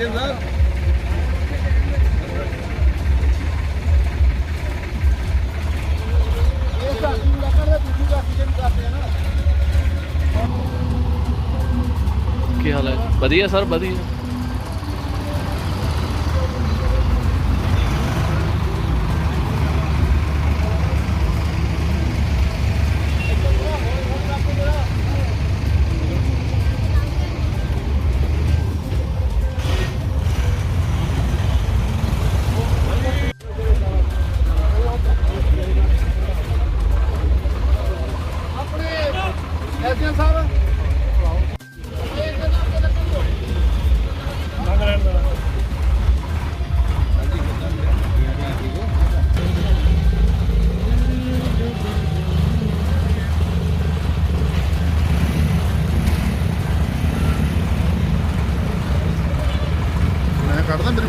ਸੱਜਣ ਸਾਹਿਬ ਇਹ ਝਾਕੀ ਨੂੰ ਲੱਗਦਾ ਦੂਜੀ ਝਾਕੀ ਜਿਹੜੀ ਕਰਦੇ ਆ ਨਾ ਕੀ ਹਾਲ ਹੈ? ਵਧੀਆ ਸਰ, ਵਧੀਆ।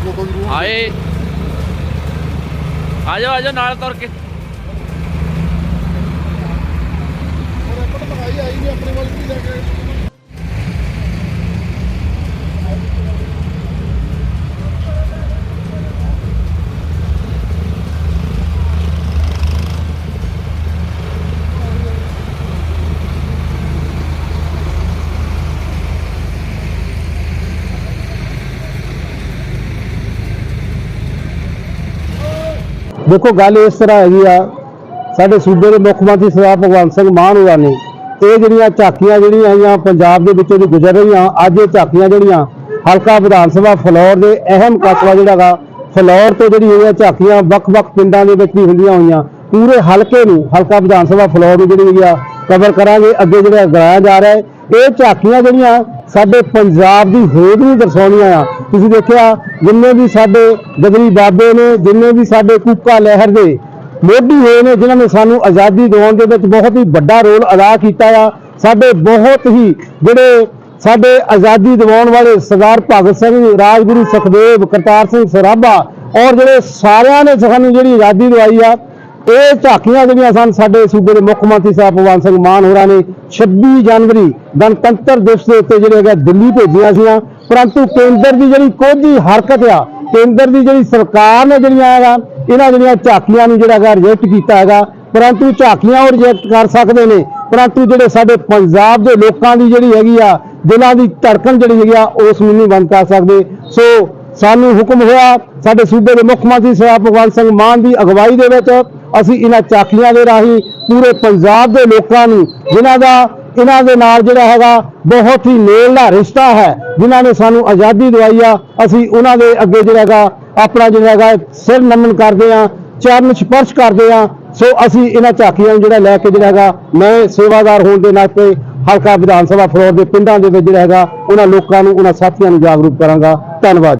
ਆਏ ਆ ਜਾਓ ਆ ਜਾਓ ਨਾਲ ਤੁਰ ਕੇ। ਹੋਰ ਇੱਕ ਤਾਂ ਭਾਈ ਆਈ ਨਹੀਂ ਆਪਣੇ ਵੱਲ ਵੀ ਲੈ ਕੇ ਦੇਖੋ ਗੱਲ ਇਸ ਤਰ੍ਹਾਂ ਹੈਗੀ ਆ, ਸਾਡੇ ਸੂਬੇ ਦੇ ਮੁੱਖ ਮੰਤਰੀ ਸਰਦਾਰ ਭਗਵੰਤ ਸਿੰਘ ਮਾਨ ਹੋਰਾਂ ਨੇ, ਇਹ ਜਿਹੜੀਆਂ ਝਾਕੀਆਂ ਜਿਹੜੀਆਂ ਆਈਆਂ ਪੰਜਾਬ ਦੇ ਵਿੱਚੋਂ ਦੀ ਗੁਜ਼ਰ ਰਹੀਆਂ, ਅੱਜ ਇਹ ਝਾਕੀਆਂ ਜਿਹੜੀਆਂ ਹਲਕਾ ਵਿਧਾਨ ਸਭਾ ਫਲੌਰ ਦੇ ਅਹਿਮ ਕਸਬਾ ਜਿਹੜਾ ਗਾ, ਫਲੌਰ ਤੋਂ ਜਿਹੜੀ ਇਹ ਝਾਕੀਆਂ ਵੱਖ-ਵੱਖ ਪਿੰਡਾਂ ਦੇ ਵਿੱਚ ਵੀ ਹੁੰਦੀਆਂ ਹੋਈਆਂ ਪੂਰੇ ਹਲਕੇ ਨੂੰ, ਹਲਕਾ ਵਿਧਾਨ ਸਭਾ ਫਲੌਰ ਨੂੰ ਜਿਹੜੀ ਹੈਗੀ ਆ ਕਵਰ ਕਰਾਂਗੇ, ਅੱਗੇ ਜਿਹੜਾ ਗਾਇਆ ਜਾ ਰਿਹਾ ਹੈ, ਇਹ ਝਾਕੀਆਂ ਜਿਹੜੀਆਂ ਸਾਡੇ ਪੰਜਾਬ ਦੀ ਹੋਂਦ ਨੂੰ ਦਰਸਾਉਂਦੀਆਂ ਆ। ਤੁਸੀਂ ਦੇਖਿਆ, ਜਿੰਨੇ ਵੀ ਸਾਡੇ ਗਦਰੀ ਬਾਬੇ ਨੇ, ਜਿੰਨੇ ਵੀ ਸਾਡੇ ਕੂਕਾ ਲਹਿਰ ਦੇ ਮੋਢੀ ਹੋਏ ਨੇ, ਜਿਨ੍ਹਾਂ ਨੇ ਸਾਨੂੰ ਆਜ਼ਾਦੀ ਦਿਵਾਉਣ ਦੇ ਵਿੱਚ ਬਹੁਤ ਹੀ ਵੱਡਾ ਰੋਲ ਅਦਾ ਕੀਤਾ ਆ, ਸਾਡੇ ਬਹੁਤ ਹੀ ਜਿਹੜੇ ਸਾਡੇ ਆਜ਼ਾਦੀ ਦਿਵਾਉਣ ਵਾਲੇ ਸਰਦਾਰ ਭਗਤ ਸਿੰਘ, ਰਾਜਗੁਰੂ ਸੁਖਦੇਵ, ਕਰਤਾਰ ਸਿੰਘ ਸਰਾਭਾ ਔਰ ਜਿਹੜੇ ਸਾਰਿਆਂ ਨੇ ਸਾਨੂੰ ਜਿਹੜੀ ਆਜ਼ਾਦੀ ਦਿਵਾਈ ਆ ਇਹ ਝਾਕੀਆਂ ਜਿਹੜੀਆਂ ਸਨ, ਸਾਡੇ ਸੂਬੇ ਦੇ ਮੁੱਖ ਮੰਤਰੀ ਸਾਹਿਬ ਭਗਵੰਤ ਸਿੰਘ ਮਾਨ ਹੋਰਾਂ ਨੇ 26 ਜਨਵਰੀ ਗਣਤੰਤਰ ਦਿਵਸ ਦੇ ਉੱਤੇ ਜਿਹੜੇ ਹੈਗਾ ਦਿੱਲੀ ਭੇਜੀਆਂ ਸੀਆਂ। ਪਰੰਤੂ ਕੇਂਦਰ ਦੀ ਜਿਹੜੀ ਕੋਝੀ ਹਰਕਤ ਆ, ਕੇਂਦਰ ਦੀ ਜਿਹੜੀ ਸਰਕਾਰ ਨੇ ਜਿਹੜੀਆਂ ਹੈਗਾ, ਇਹਨਾਂ ਜਿਹੜੀਆਂ ਝਾਕੀਆਂ ਨੂੰ ਜਿਹੜਾ ਹੈਗਾ ਰਿਜੈਕਟ ਕੀਤਾ ਹੈਗਾ। ਪਰੰਤੂ ਝਾਕੀਆਂ ਉਹ ਰਿਜੈਕਟ ਕਰ ਸਕਦੇ ਨੇ। ਪਰੰਤੂ ਜਿਹੜੇ ਸਾਡੇ ਪੰਜਾਬ ਦੇ ਲੋਕਾਂ ਦੀ ਜਿਹੜੀ ਹੈਗੀ ਆ, ਦਿਲਾਂ ਦੀ ਧੜਕਣ ਜਿਹੜੀ ਹੈਗੀ ਆ ਉਸ ਨੂੰ ਨਹੀਂ ਬੰਦ ਕਰ ਸਕਦੇ। ਸੋ ਸਾਨੂੰ ਹੁਕਮ ਹੋਇਆ, ਸਾਡੇ ਸੂਬੇ ਦੇ ਮੁੱਖ ਮੰਤਰੀ ਸਾਹਿਬ ਭਗਵੰਤ ਸਿੰਘ ਮਾਨ ਦੀ ਅਗਵਾਈ ਦੇ ਵਿੱਚ ਅਸੀਂ ਇਹਨਾਂ ਚਾਕੀਆਂ ਦੇ ਰਾਹੀਂ ਪੂਰੇ ਪੰਜਾਬ ਦੇ ਲੋਕਾਂ ਨੂੰ, ਜਿਨ੍ਹਾਂ ਦਾ, ਇਹਨਾਂ ਦੇ ਨਾਲ ਜਿਹੜਾ ਹੈਗਾ ਬਹੁਤ ਹੀ ਨੇੜ ਦਾ ਰਿਸ਼ਤਾ ਹੈ, ਜਿਨ੍ਹਾਂ ਨੇ ਸਾਨੂੰ ਆਜ਼ਾਦੀ ਦਿਵਾਈ ਆ, ਅਸੀਂ ਉਹਨਾਂ ਦੇ ਅੱਗੇ ਜਿਹੜਾ ਹੈਗਾ, ਆਪਣਾ ਜਿਹੜਾ ਹੈਗਾ ਸਿਰ ਨਮਨ ਕਰਦੇ ਆ ਚਰਨ ਸਪਰਸ਼ ਕਰਦੇ ਆ ਸੋ ਅਸੀਂ ਇਹਨਾਂ ਝਾਕੀਆਂ ਨੂੰ ਜਿਹੜਾ ਲੈ ਕੇ ਜਿਹੜਾ ਹੈਗਾ, ਮੈਂ ਸੇਵਾਦਾਰ ਹੋਣ ਦੇ ਨਾਤੇ ਹਲਕਾ ਵਿਧਾਨ ਸਭਾ ਫਲੋਰ ਦੇ ਪਿੰਡਾਂ ਦੇ ਵਿੱਚ ਜਿਹੜਾ ਹੈਗਾ, ਉਹਨਾਂ ਲੋਕਾਂ ਨੂੰ, ਉਹਨਾਂ ਸਾਥੀਆਂ ਨੂੰ ਜਾਗਰੂਕ ਕਰਾਂਗਾ। ਧੰਨਵਾਦ।